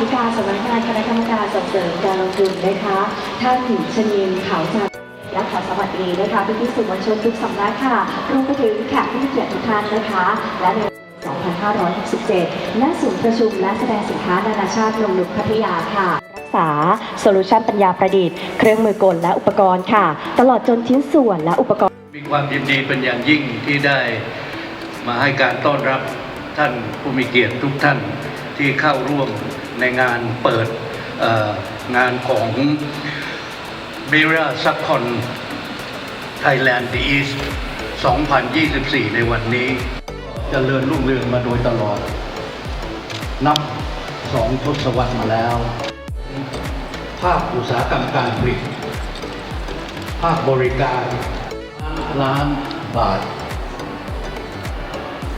ธิการสำนักงานคณะกรรมการส่งเสริมการลงทุนนะคะ ท่านชนินขาวจันทร์และขอสวัสดีนะคะพี่พี่สื่อมวลชนทุกสำนักค่ะรวมไปถึงแขกผู้มีเกียรติทุกท่านนะคะ และใน2567ณศูนย์ประชุมและแสดงสินค้านานาชาติลงลุกพัทยาค่ะรักษาโซลูชันปัญญาประดิษฐ์ เครื่องมือกลและอุปกรณ์ค่ะ ตลอดจนชิ้นส่วนและอุปกรณ์ มีความยินดีเป็นอย่างยิ่งที่ได้มาให้การต้อนรับ ท่านผู้มีเกียรติทุกท่านที่เข้าร่วมในงานเปิดงานของ m i r a s u b c o n Thailand The East 2024 ในวันนี้จเจริญรุ่งเรืองมาโดยตลอด นับสองทศวรรษมาแล้ว ภาคอุตสาหกรรมการผลิตภาคบริการล้านบาท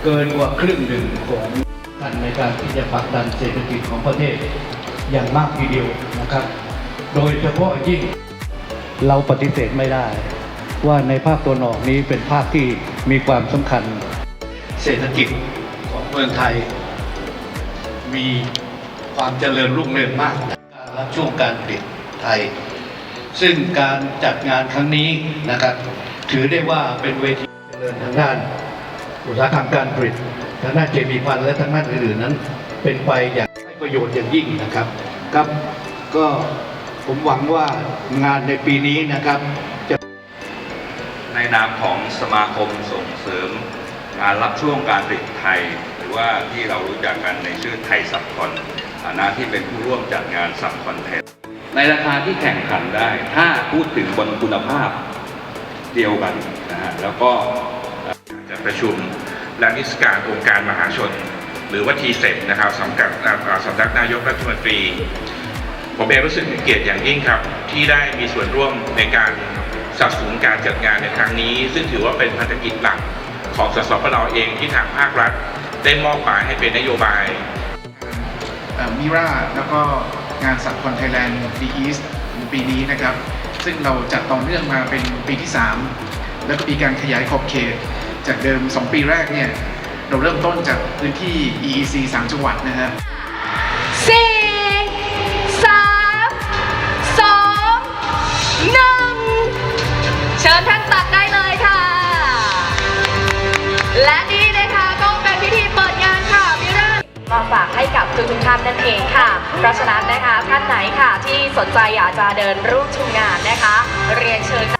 เกินกว่าครึ่งหนึ่งของกันในการที่จะผลักดันเศรษฐกิจของประเทศอย่างมากทีเดียวนะครับ โดยเฉพาะยิ่งเราปฏิเสธไม่ได้ ว่าในภาคตัวนอกนี้เป็นภาคที่มีความสำคัญ เศรษฐกิจของเมืองไทย มีความเจริญรุ่งเรืองมากการรับช่วงการผลิตไทย ซึ่งการจัดงานครั้งนี้นะครับ ถือได้ว่าเป็นเวทีเจริญทางด้าน อุตสาหกรรมการผลิตทางด้านเคมีภัณฑ์และทางด้านอื่นๆนั้น เป็นไปอย่างให้ประโยชน์อย่างยิ่งนะครับครับก็ผมหวังว่างานในปีนี้นะครับจะในนามของสมาคมส่งเสริม งานรับช่วงการผลิตไทย หรือว่าที่เรารู้จักกันในชื่อไทยซับคอนฐานะที่เป็นผู้ร่วมจัดงานซับคอนเทนในราคาที่แข่งขันได้ ถ้าพูดถึงบนคุณภาพเดียวกันนะฮะแล้วก็ ประชุม และนิทรรศการองค์การมหาชน หรือว่าทีเซ็นะครับสำกับสำนักนายกรัฐมนตรี ผมเองรู้สึกเกียรติอย่างยิ่งครับ ที่ได้มีส่วนร่วมในการสนับสนุนการจัดงานในครั้งนี้ ซึ่งถือว่าเป็นพันธกิจหลักของสสปนเองที่ทางภาครัฐ ได้มอบหมายให้เป็นนโยบายมิราแล้วก็งานสัตว์คอนไทยแลนด์ดีอีสปีนี้นะครับ ซึ่งเราจัดต่อเนื่องมาเป็นปีที่ 3 แล้วก็มีการขยายขอบเขต จากเดิม 2 ปีแรกเนี่ย เราเริ่มต้นจากพื้นที่ EEC 3 จังหวัดนะฮะสี่สามสองหนึ่งเชิญท่านตัดได้เลยค่ะ และนี่นะคะก็เป็นพิธีเปิดงานค่ะมิรามาฝากให้กับทุกทุกๆท่านนั่นเองค่ะ เพราะฉะนั้นนะคะท่านไหนค่ะที่สนใจอยากจะเดินร่วมชมงานนะคะ เรียนเชิญ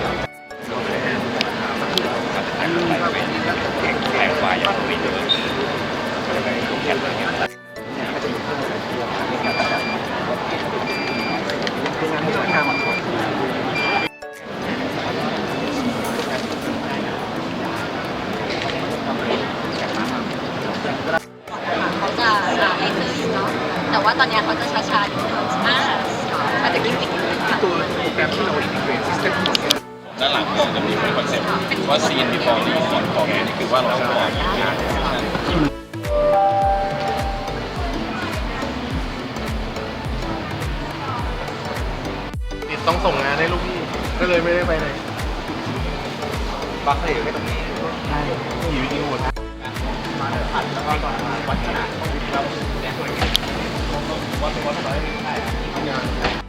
ว่าซีนที่ฟอร์ีซีนฟอร์แมนนี่คือว่าเราก็งานที่ติดต้องส่งงานให้ลูกพี่ก็เลยไม่ได้ไปไหนบักเลยไม่ตรงนี้ใช่มีวิดีโอนะมาเดี๋ยวอัดแล้วก็มาวัดขนาดของวิดีโอแล้วเนี่ยวัดวัดไว้ได้ทำงาน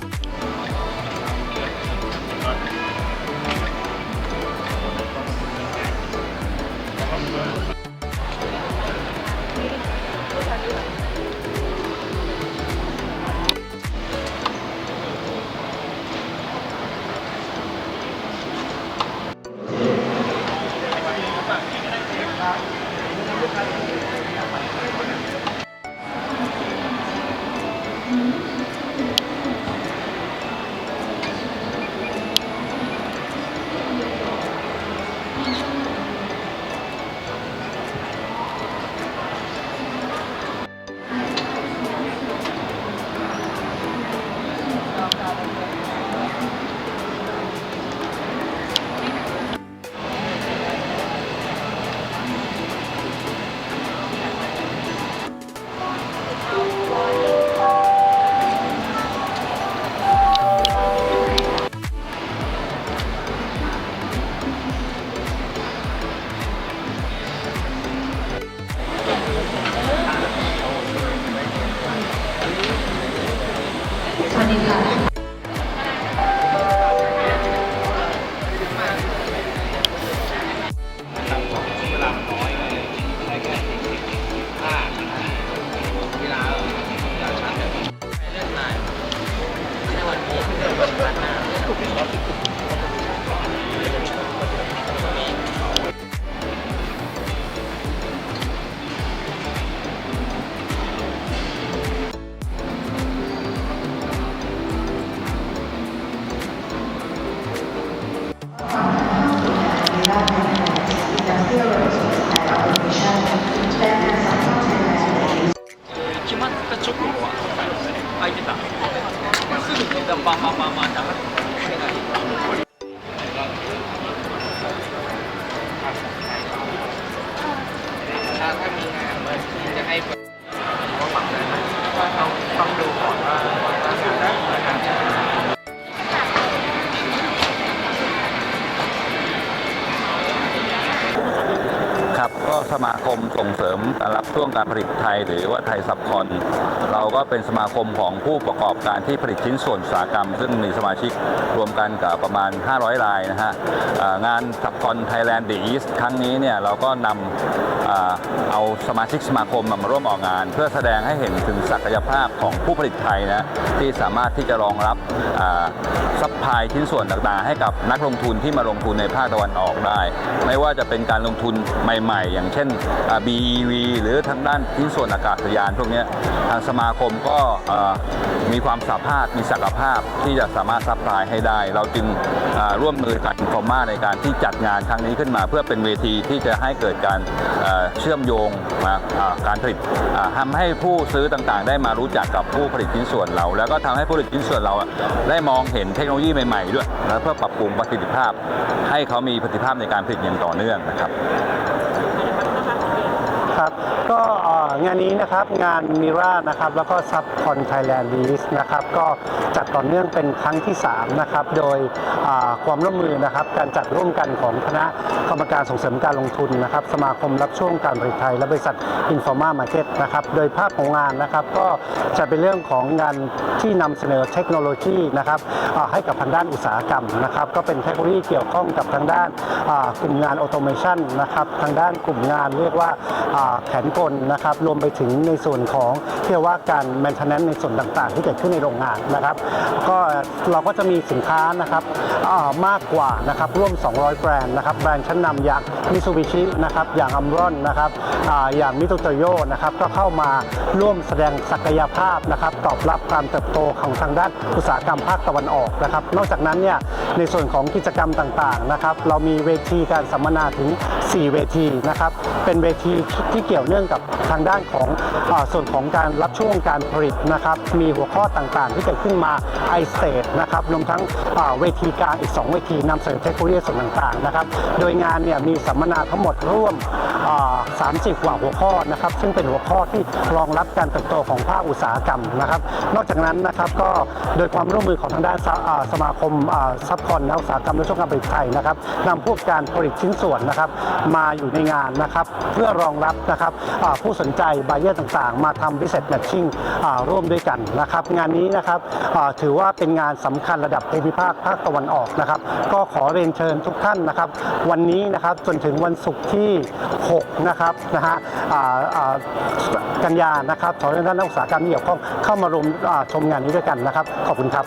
ก็สมาคมส่งเสริมการรับช่วงการผลิตไทย หรือว่าไทยซับคอน เราก็เป็นสมาคมของผู้ประกอบการที่ผลิตชิ้นส่วนอุตสาหกรรม ซึ่งมีสมาชิกรวมกันกับประมาณ 500 รายนะฮะงานซับคอนไทยแลนด์ดีอีสครั้งนี้เนี่ยเราก็นำเอาสมาชิกสมาคมมาร่วมออกงาน เพื่อแสดงให้เห็นถึงศักยภาพของผู้ผลิตไทยนะที่สามารถที่จะรองรับซั พลายชิ้นส่วนต่างๆ ให้กับนักลงทุนที่มาลงทุนในภาคตะวันออกได้ ไม่ว่าจะเป็นการลงทุนใหม่ ๆ อย่างเช่นอ่า BEV หรือทางด้านชิ้นส่วนอากาศยานพวกเนี้ยทางสมาคมก็เอ่อมีความสามารถมีศักยภาพที่จะสามารถซัพพลายให้ได้ เราจึงอ่าร่วมมือกับอินฟอร์มาในการที่จัดงานครั้งนี้ขึ้นมา เพื่อเป็นเวทีที่จะให้เกิดการเอ่อเชื่อมโยงมาอ่าการผลิตอ่าทำให้ผู้ซื้อต่างๆ ได้มารู้จักกับผู้ผลิตชิ้นส่วนเรา แล้วก็ทำให้ผู้ผลิตชิ้นส่วนเราอะได้มองเห็นเทคโนโลยีใหม่ ๆ ด้วยแล้วเพื่อปรับปรุงประสิทธิภาพ ให้เขามีประสิทธิภาพในการผลิตอย่างต่อเนื่องนะครับ ครับ ก็เงานนี้นะครับงานมิรานะครับแล้วก็ซับคอนไทยแลนด์ดีสนะครับก็จัดต่อเนื่องเป็นครั้งที่3นะครับโดยความร่วมมือนะครับการจัดร่วมกันของคณะกรรมการส่งเสริมการลงทุนนะครับสมาคมรับช่วงการผลิตไทย และบริษัทอินฟอร์มามาร์เก็ตนะครับโดยภาพของงานนะครับก็จะเป็นเรื่องของงานที่นำเสนอเทคโนโลยีนะครับให้กับทางด้านอุตสาหกรรมนะครับก็เป็นเทคโนโลยีเกี่ยวข้องกับทางด้านกลุ่มงานออโตเมชันนะครับทางด้านกลุ่มงานเรียกว่าอ่าแขนกลนะครับรวมไปถึงในส่วนของเรียกว่าการ maintenance ในส่วนต่างๆ ที่เกิดขึ้นในโรงงานนะครับ ก็เราก็จะมีสินค้านะครับมากกว่านะครับร่วม 200 แบรนด์นะครับแบรนด์ชั้นนำอย่างมิ t ูบิชินะครับอย่างอัมรอนนะครับออย่างมิโตโตโยนะครับก็เข้ามาร่วมแสดงศักยภาพนะครับตอบรับการเติบโตของทางด้านอุตสาหกรรมภาคตะวันออกนะครับนอกจากนั้นเนี่ยในส่วนของกิจกรรมต่างๆนะครับเรามีเวทีการสัมมนาถึง 4 เวทีนะครับเป็นเวทีที่เกี่ยวเนื่องกับทางด้านานของอส่วนของการรับช่วงการผลิตนะครับ มีหัวข้อต่างๆ ที่เกิดขึ้นมาไอเซตนะครับรวมทั้งเวทีการอีก 2 เวทีนำเสนอเทคโนโลยีส่วนต่างๆนะครับ โดยงานเนี่ยมีสัมมนาทั้งหมดร่วม 30 กว่าหัวข้อนะครับซึ่งเป็นหัวข้อที่รองรับการเติบโตของภาคอุตสาหกรรมนะครับ นอกจากนั้นนะครับก็โดยความร่วมมือของทางด้านสสมาคมซับคอนและอุตสาหกรรมและช่วงการผลิตไทยนะครับนำพวกการผลิตชิ้นส่วนนะครับมาอยู่ในงานนะครับเพื่อรองรับนะครับผู้สนใจบ u y เ r ต่างๆ มาทำ business matching อ่าร่วมด้วยกันนะครับงานนี้นะครับถือว่าเป็นงานสำคัญระดับภูมิภาคภาคตะวันออกนะครับ ก็ขอเรียนเชิญทุกท่านนะครับ วันนี้นะครับจนถึงวันศุกร์ที่ 6 นะครับนะฮะกันยานะครับขอเชิญท่านนักอุตสาหกรรมที่เกี่ยวข้องเข้ามารวมชมงานนี้ด้วยกันนะครับ ขอบคุณครับ